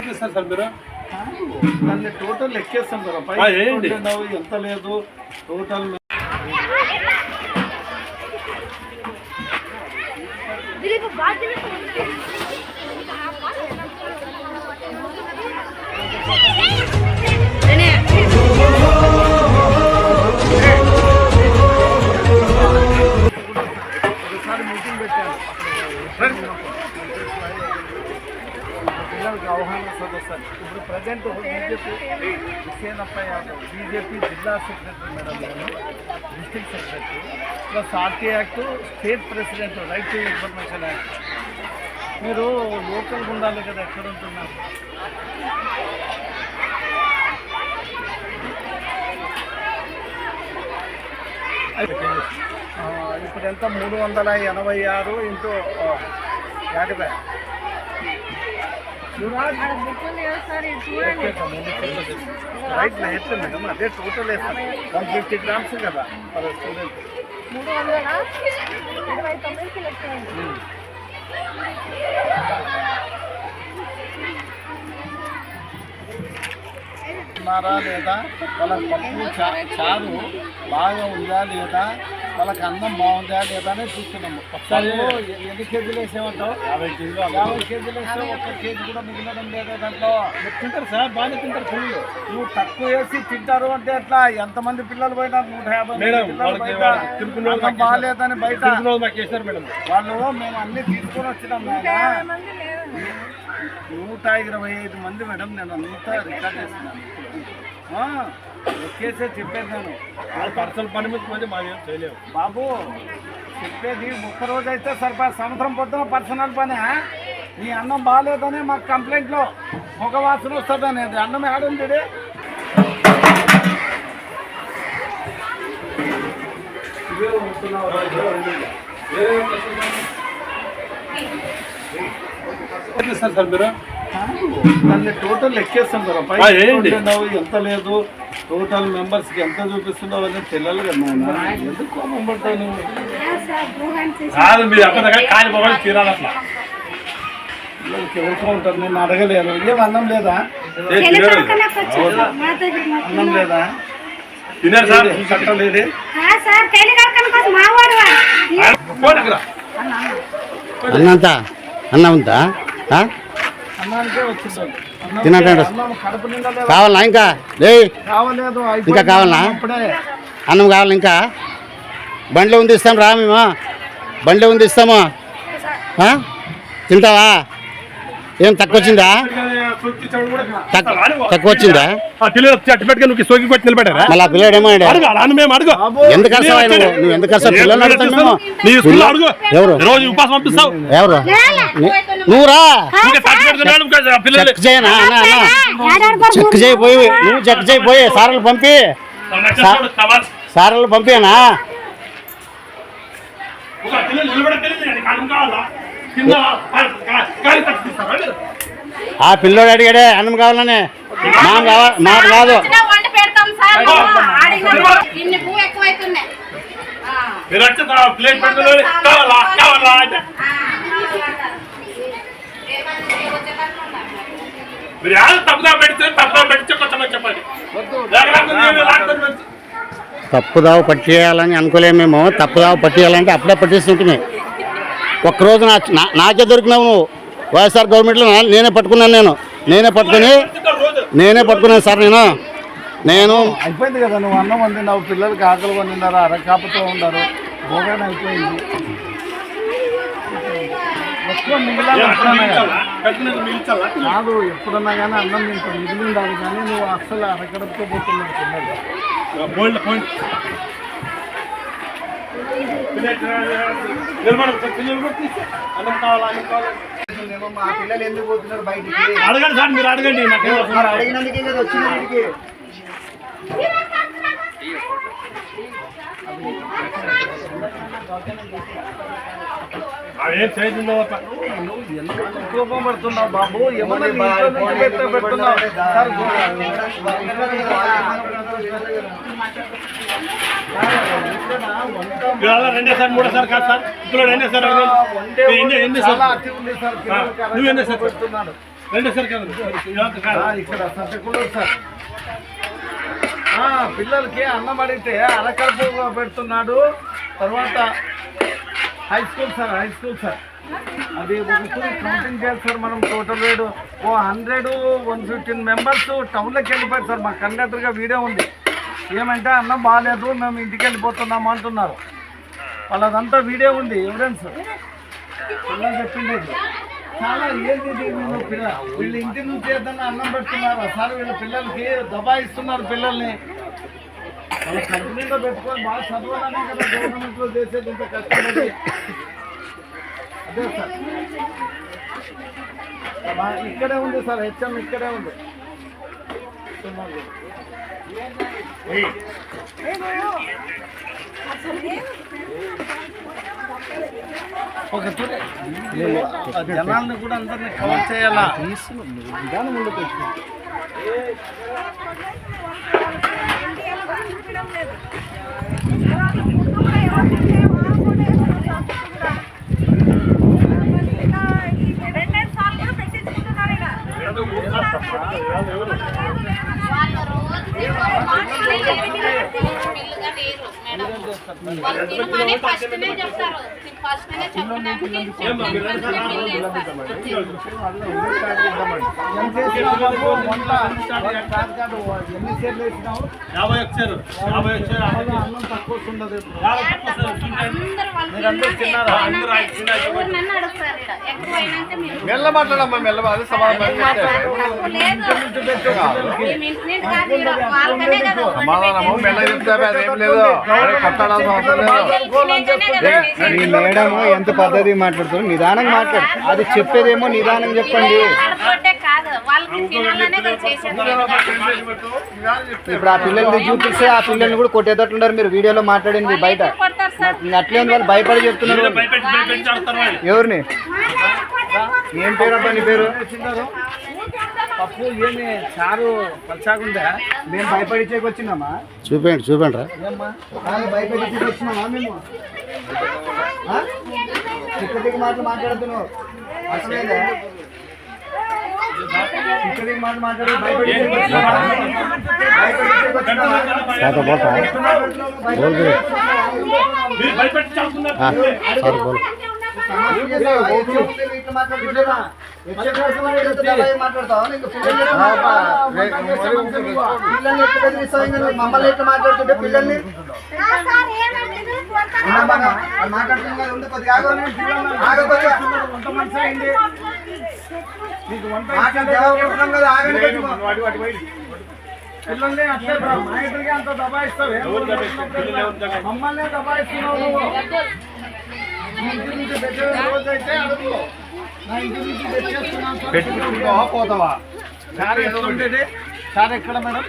ఎక్కిస్తారు sir మీరు? దాన్ని total లెక్కేస్తాం పై ఉన్నావు, ఎంత లేదు. టోటల్ పిల్లలకి సదస్సు. ఇప్పుడు present BJP Husenappa Yadav BJP జిల్లా సెక్రటరీ మేడం నేను district secretary. Plus RT act state president right to information act. మీరు లోకల్ ఉండాలి కదా ఎక్కడ ఉంటున్నారు? ఇప్పుడు ఎంత? మూడు వందల ఎనభై ఆరు ఇంటూ యాభై. రైట్ మేడం అదే టోటల్ వన్ ఫిఫ్టీ గ్రామ్స్ కదా పర్ స్టూడెంట్ మూడు వందల ఇరవై ఉన్నారా లేదా? వాళ్ళ పప్పు చా చారు బాగా ఉందా లేదా? వాళ్ళకి అన్నం బాగుందా లేదా అని చూస్తున్నాము. ఒకసారి ఎన్ని కేజీలు వేసేమంటావు? యాభై కేజీలు యాభై కేజీలు వేస్తే ఒక్క కేజీ కూడా మిగిలడం లేదా దాంట్లో? మీరు తింటారు సార్ బాగానే తింటారు ఫుల్. నువ్వు తక్కువ వేసి తింటారు అంటే ఎట్లా? ఎంతమంది పిల్లలు పోయినా నూట యాభై పిల్లలు బాగాలేదని బయట వాళ్ళు మేము అన్ని తీసుకొని వచ్చినాం. నూట ఇరవై ఐదు మంది మేడం నేను అంతా రికార్డ్ చేస్తున్నాను. ఆ, ఒకేసే చెప్పాను నేను. వాళ్ళ పర్సనల్ పని మీద పోతే మాకు ఏం చేయలేము బాబు చెప్పేది ఒక్క రోజు అయితే సరిపడా. సంవత్సరం పొద్దున పర్సనల్ పని నీ అన్నం బాగాలేదని మాకు కంప్లైంట్లో ఒక వాసన వస్తుంది అది అన్నం ఆడుంది ఎక్కిస్తారు సార్ మీరు? దాన్ని టోటల్ లెక్కేస్తాం కదా పై ఆ, ఏంటి? ఎంత లేదు టోటల్ మెంబర్స్కి ఎంత చూపిస్తున్నావు అని తెలియాలి కదా. ఎందుకు కోపం పడతావు నువ్వు? తీరాలి అట్లా. ఉంటారు నేను అడగలేను. ఏం అన్నం లేదా. అన్నం లేదా? తినారు సార్. కట్టలేదు అన్నంత? అన్నం ఉందా? లేదా? కావాలా ఇంకా? లే. ఇంకా కావాలా? అన్నం కావాలా ఇంకా? బండ్లో ఉంది ఇస్తాం రా మేము. బండ్లో ఉంది ఇస్తాము? తింటావా? ఏం తక్కువ వచ్చిందా? తక్కువ వచ్చిందా? తెలియదు అట్టి పెట్టుకుని నువ్వు సోకి కొట్టి నిలబెట్టారా మళ్ళీ ఆ పిల్లడు ఏమో అడుగు అలా మేము అడుగు. ఎందుకు అరసావా నువ్వు? నువ్వు ఎందుకు పిల్లలు నీ అడుగు. ఎవరు? రోజు ఉపాసం పంపిస్తావు. ఎవరు? నువ్వురా? చెక్ చేయనా? అన్న అన్న. చెక్ చేయపోయి నువ్వు చెక్ చేయపోయి సార్లు పంపి. సార్లు పంపినా ఆ పిల్లోడు అడిగాడే అన్నం కావాలని మాకు కావాలి మాకు కాదు మీరు పెడితే పెడితే కొంచెం చెప్పండి తప్పుదావ పట్టేయాలని అనుకోలేము మేము తప్పుదావ పట్టేయాలంటే అప్పుడే పట్టేస్తుంటుంది ఒక్కరోజు నా నా- నాకే దొరికినావు నువ్వు వైఎస్ఆర్ గవర్నమెంట్లో నేనే పట్టుకున్నాను నేను. నేనే పట్టుకుని నేనే పట్టుకున్నాను సార్ నేను. నేను అయిపోయింది కదా నువ్వు అన్నం వండినావు పిల్లలకి ఆకలి వండినారు? అరకాపుతో ఉన్నారు. భోగానే అయిపోయింది. కాదు. ఎప్పుడన్నా కానీ అన్నం ఇంత మిగిలిండాలి కానీ నువ్వు అస్సలు అరకడతో పోతున్నావు పిల్లలు. మా పిల్లలు ఎందుకు పోతున్నారు బయటికి అడగండి సార్ మీరు అడగండి నాకు అడిగినందుకే కదా వచ్చింది వీడికి. అవేం చేయకుండా పోతా. కోపం పడుతున్నావు బాబు? పెట్ట- పెడుతున్నావు? సార్, ఇవాళ రెండే సార్ మూడో సార్ కాదు సార్. ఇప్పుడు రెండే సార్ ఎన్ని సార్? ఉంది సార్ ఇక్కడ సార్. ఆ, పిల్లలకి అన్నం అడిగితే అరకడుపు పెడుతున్నాడు. తర్వాత high school sir high school sir అది ఒకసారి కౌంటింగ్ చేయాలి సార్ మనం టోటల్ వేడు ఓ హండ్రెడ్ వన్ ఫిఫ్టీన్ మెంబర్స్ టౌన్లోకి వెళ్ళిపోయారు సార్ మా కండక్టర్గా వీడియో ఉంది. ఏమంటే అన్నం బాగాలేదు మేము ఇంటికి వెళ్ళిపోతున్నాము అంటున్నారు. వాళ్ళదంతా వీడియో ఉంది ఎవిడెన్స్ పిల్లలు చెప్పిండేది చాలా ఏంది వీళ్ళు పిల్ల వీళ్ళు ఇంటి నుంచి ఏదన్నా అన్నం పెడుతున్నారు? సార్ వీళ్ళ పిల్లలకి దబాయిస్తున్నారు పిల్లల్ని. వాళ్ళ కంపెనీలో పెట్టుకొని బాగా చదవాలనే కదా గవర్నమెంట్లో చేసేది ఇంత కష్టపడి అదే సార్ మా- ఇక్కడే ఉంది సార్ హెచ్ఎం ఇక్కడే ఉంది ఒక చూడే జనాల్ని కూడా అందరినీ కవర్ చేయాలా? వాళ్ళు రోజు పిల్లగా లేరు మేడం వాళ్ళు తినమని ఫస్ట్నే చెప్తారు ఫస్ట్నే చెప్పడానికి యాభై వచ్చారు యాభై వచ్చారు అన్నం తక్కువ మెల్ల మాట్లాడమ్మా మెల్ల సమాధానం తప్పు లేదు. మేము ఇంటి నుండి కాదు ఈడ వాళ్ళకనే కదా సమాధానము మెల్లగా చెప్తే అదేం లేదు. మీ మేడం ఎంత పద్ధతి మాట్లాడుతున్నారు? నిదానంగా మాట్లాడు. అది చెప్పేదేమో నిదానం చెప్పండి. ఇప్పుడు ఆ పిల్లల్ని చూపిస్తే ఆ పిల్లల్ని కూడా కొట్టేటట్లున్నారు మీరు. వీడియోలో మాట్లాడింది బయట. అట్లే ఉంది వాళ్ళు భయపడి చెప్తున్నారు. ఎవరిని? ఏం పేరు అబ్బా నీ పేరు? పప్పు ఏమి చారు పచ్చాకుందా మేము భయపడిచేకి వచ్చినామా? చూపండి చూపండి రా. ఏమ్మా? భయపడిచేకి వచ్చినామా మేము? తిక్కటికి మాటలు మాట్లాడుతున్నావు. అసలేదా तो बोल रहा है बोल दे हाँ सर बोल। మమ్మల్ని ఎట్లా మాట్లాడుతుంటే పిల్లల్ని. పిల్లల్ని అట్లే మా ఇంటికి అంత దబాయిస్తావు. మమ్మల్ని దబాయిస్తున్నావు పెట్టుకుంటావా పోతావా? సార్ ఎక్కడ మేడం?